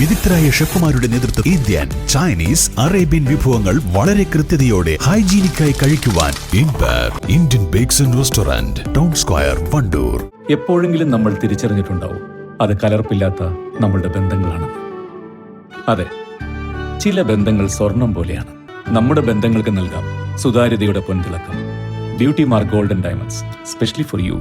വിദഗ്ധരായ ഷെഫുമാരുടെ നേതൃത്വം Indian Chinese Arabian വിഭവങ്ങൾ വളരെ കൃത്യതയോടെ ഹൈജീനിക്കായി കഴിക്കുവാൻ Indian bakes and restaurant town square Wandoor. എപ്പോഴെങ്കിലും നമ്മൾ തിരിച്ചറിഞ്ഞിട്ടുണ്ടാവും അത് കലർപ്പില്ലാത്ത നമ്മളുടെ ബന്ധങ്ങളാണ്. അതെ ചില ബന്ധങ്ങൾ സ്വർണം പോലെയാണ്. നമ്മുടെ ബന്ധങ്ങൾക്ക് നൽകാം സുതാര്യതയുടെ പൊൻതിളക്കം beauty mark golden diamonds specially for you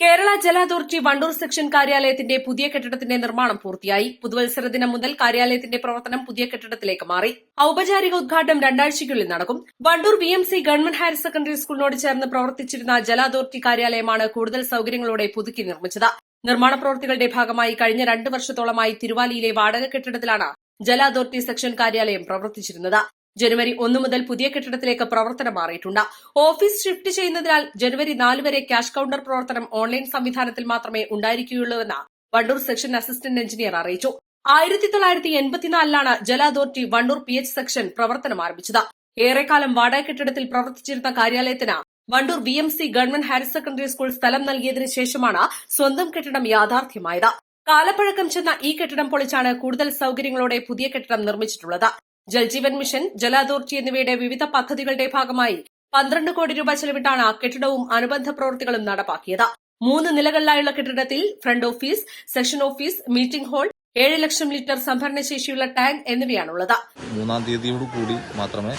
Kerala ജല അതോറിറ്റി വണ്ടൂർ സെക്ഷൻ കാര്യാലയത്തിന്റെ പുതിയ കെട്ടിടത്തിന്റെ നിർമ്മാണം പൂർത്തിയായി. പുതുവത്സര ദിനം മുതൽ കാര്യാലയത്തിന്റെ പ്രവർത്തനം പുതിയ കെട്ടിടത്തിലേക്ക് മാറി. ഔപചാരിക ഉദ്ഘാടനം രണ്ടാഴ്ചയ്ക്കുള്ളിൽ നടക്കും. Wandoor V M C government higher secondary സ്കൂളിനോട് ചേർന്ന് പ്രവർത്തിച്ചിരുന്ന ജല അതോറിറ്റി കാര്യാലയമാണ് കൂടുതൽ സൌകര്യങ്ങളോടെ പുതുക്കി നിർമ്മിച്ചത്. നിർമ്മാണ പ്രവൃത്തികളുടെ ഭാഗമായി കഴിഞ്ഞ രണ്ട് വർഷത്തോളമായി തിരുവാലിയിലെ വാടക കെട്ടിടത്തിലാണ് ജല അതോറിറ്റി സെക്ഷൻ കാര്യാലയം പ്രവർത്തിച്ചിരുന്നത്. ജനുവരി ഒന്ന് മുതൽ പുതിയ കെട്ടിടത്തിലേക്ക് പ്രവർത്തനം മാറിയിട്ടുണ്ട്. ഓഫീസ് ഷിഫ്റ്റ് ചെയ്യുന്നതിനാൽ ജനുവരി നാല് വരെ ക്യാഷ് കൌണ്ടർ പ്രവർത്തനം ഓൺലൈൻ സംവിധാനത്തിൽ മാത്രമേ ഉണ്ടായിരിക്കുകയുള്ളൂവെന്ന് വണ്ടൂർ സെക്ഷൻ അസിസ്റ്റന്റ് എഞ്ചിനീയർ അറിയിച്ചു. ആയിരത്തി തൊള്ളായിരത്തി എൺപത്തിനാലിലാണ് ജല authority Wandoor P H section പ്രവർത്തനം ആരംഭിച്ചത്. ഏറെക്കാലം വാടക കെട്ടിടത്തിൽ പ്രവർത്തിച്ചിരുന്ന കാര്യാലയത്തിന് Wandoor V M C government higher secondary school സ്ഥലം നൽകിയതിനു ശേഷമാണ് സ്വന്തം കെട്ടിടം യാഥാർത്ഥ്യമായത്. കാലപ്പഴക്കം ചെന്ന ഈ കെട്ടിടം പൊളിച്ചാണ് കൂടുതൽ സൌകര്യങ്ങളോടെ പുതിയ കെട്ടിടം നിർമ്മിച്ചിട്ടുള്ളത്. ജൽജീവൻ മിഷൻ ജല അതോറിറ്റി എന്നിവയുടെ വിവിധ പദ്ധതികളുടെ ഭാഗമായി പന്ത്രണ്ട് കോടി രൂപ ചെലവിട്ടാണ് കെട്ടിടവും അനുബന്ധ പ്രവൃത്തികളും നടപ്പാക്കിയത്. മൂന്ന് നിലകളിലായുള്ള കെട്ടിടത്തിൽ front office section office meeting hall ഏഴ് ലക്ഷം ലിറ്റർ സംഭരണശേഷിയുള്ള ടാങ്ക് എന്നിവയാണുള്ളത്. മൂന്നാം തീയതിയോട് കൂടി മാത്രമേ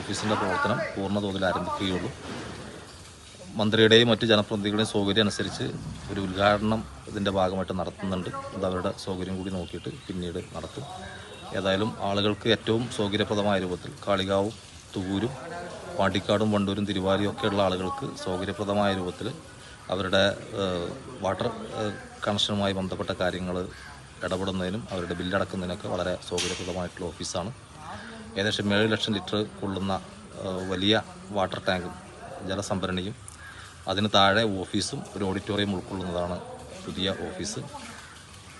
ഓഫീസിന്റെ പ്രവർത്തനം പൂർണതോതിൽ ആരംഭിക്കുകയുള്ളൂ. മന്ത്രിയുടെയും മറ്റ് ജനപ്രതിനിധികളുടെയും സൗകര്യം അനുസരിച്ച് ഒരു ഉദ്ഘാടനം ഇതിന്റെ ഭാഗമായിട്ട് നടത്തുന്നുണ്ട്. അത് അവരുടെ സൗകര്യം കൂടി നോക്കിയിട്ട് പിന്നീട് നടത്തും. ഏതായാലും ആളുകൾക്ക് ഏറ്റവും സൗകര്യപ്രദമായ രൂപത്തിൽ കാളികാവും തുകൂരും പാണ്ടിക്കാടും വണ്ടൂരും തിരുവാലിയും ഒക്കെയുള്ള ആളുകൾക്ക് സൗകര്യപ്രദമായ രൂപത്തിൽ അവരുടെ വാട്ടർ കണക്ഷനുമായി ബന്ധപ്പെട്ട കാര്യങ്ങൾ ഇടപെടുന്നതിനും അവരുടെ ബില്ലടക്കുന്നതിനൊക്കെ വളരെ സൗകര്യപ്രദമായിട്ടുള്ള ഓഫീസാണ്. ഏകദേശം ഏഴ് ലക്ഷം ലിറ്റർ കൊള്ളുന്ന വലിയ വാട്ടർ ടാങ്കും ജലസംഭരണിയും അതിന് താഴെ ഓഫീസും ഒരു ഓഡിറ്റോറിയം ഉൾക്കൊള്ളുന്നതാണ് പുതിയ ഓഫീസ്.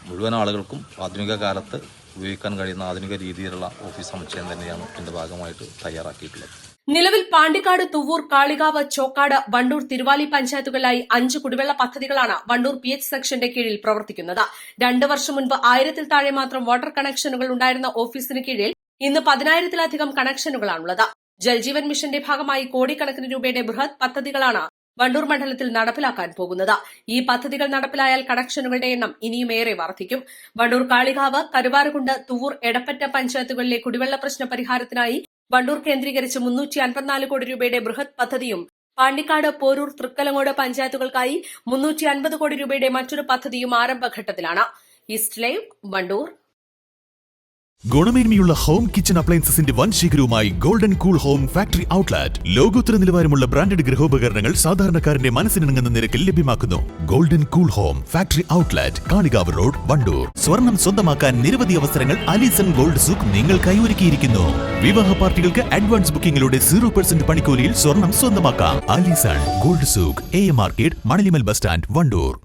മുഴുവൻ ആളുകൾക്കും ആധുനിക കാലത്ത് ഉപയോഗിക്കാൻ കഴിയുന്ന ആധുനിക രീതിയിലുള്ള ഓഫീസ് സമുച്ചയം തന്നെയാണ് ഇതിന്റെ ഭാഗമായിട്ട് തയ്യാറാക്കിയിട്ടുള്ളത്. നിലവിൽ പാണ്ടിക്കാട് തുവൂർ കാളികാവ് ചോക്കാട് വണ്ടൂർ തിരുവാലി പഞ്ചായത്തുകളിലായി അഞ്ച് കുടിവെള്ള പദ്ധതികളാണ് വണ്ടൂർ പി എച്ച് സെക്ഷന്റെ കീഴിൽ പ്രവർത്തിക്കുന്നത്. രണ്ട് വർഷം മുൻപ് ആയിരത്തിൽ താഴെ മാത്രം വാട്ടർ കണക്ഷനുകൾ ഉണ്ടായിരുന്ന ഓഫീസിന് കീഴിൽ ഇന്ന് പതിനായിരത്തിലധികം കണക്ഷനുകളാണുള്ളത്. ജൽജീവൻ മിഷന്റെ ഭാഗമായി കോടിക്കണക്കിന് രൂപയുടെ ബൃഹത് പദ്ധതികളാണ് വണ്ടൂർ മണ്ഡലത്തിൽ നടപ്പിലാക്കാൻ പോകുന്നത്. ഈ പദ്ധതികൾ നടപ്പിലായാൽ കണക്ഷനുകളുടെ എണ്ണം ഇനിയും ഏറെ വർദ്ധിക്കും. വണ്ടൂർ കാളികാവ് കരുവാറുകുണ്ട് തുവൂർ എടപ്പറ്റ പഞ്ചായത്തുകളിലെ കുടിവെള്ള പ്രശ്ന പരിഹാരത്തിനായി വണ്ടൂർ കേന്ദ്രീകരിച്ച് മുന്നൂറ്റി അൻപത്തിനാല് കോടി രൂപയുടെ ബൃഹത് പദ്ധതിയും പാണ്ടിക്കാട് പോരൂർ തൃക്കലങ്ങോട് പഞ്ചായത്തുകൾക്കായി മുന്നൂറ്റി അൻപത് കോടി രൂപയുടെ മറ്റൊരു പദ്ധതിയും ആരംഭഘട്ടത്തിലാണ്. East live Wandoor. ഗുണമേന്മയുള്ള ഹോം കിച്ചൺ അപ്ലയൻസസിന്റെ വൻ ശേഖരവുമായി golden cool home factory outlet ലോകോത്തര നിലവാരമുള്ള ബ്രാൻഡഡ് ഗൃഹോപകരണങ്ങൾ സാധാരണക്കാരന്റെ മനസ്സിനിണങ്ങുന്ന നിരക്കിൽ ലഭ്യമാക്കുന്നു. Golden cool home factory outlet Kalikavu road Wandoor. സ്വർണം സ്വന്തമാക്കാൻ നിരവധി അവസരങ്ങൾ അലീസൺ ഗോൾഡ് സൂക്ക് നിങ്ങൾക്കായി ഒരുക്കിയിരിക്കുന്നു. വിവാഹ പാർട്ടികൾക്ക് അഡ്വാൻസ് ബുക്കിംഗിലൂടെ സീറോ പെർസെന്റ് പണിക്കൂലിയിൽ സ്വർണം സ്വന്തമാക്കാം. Alison gold souk A A market Manalimal bus stand Wandoor.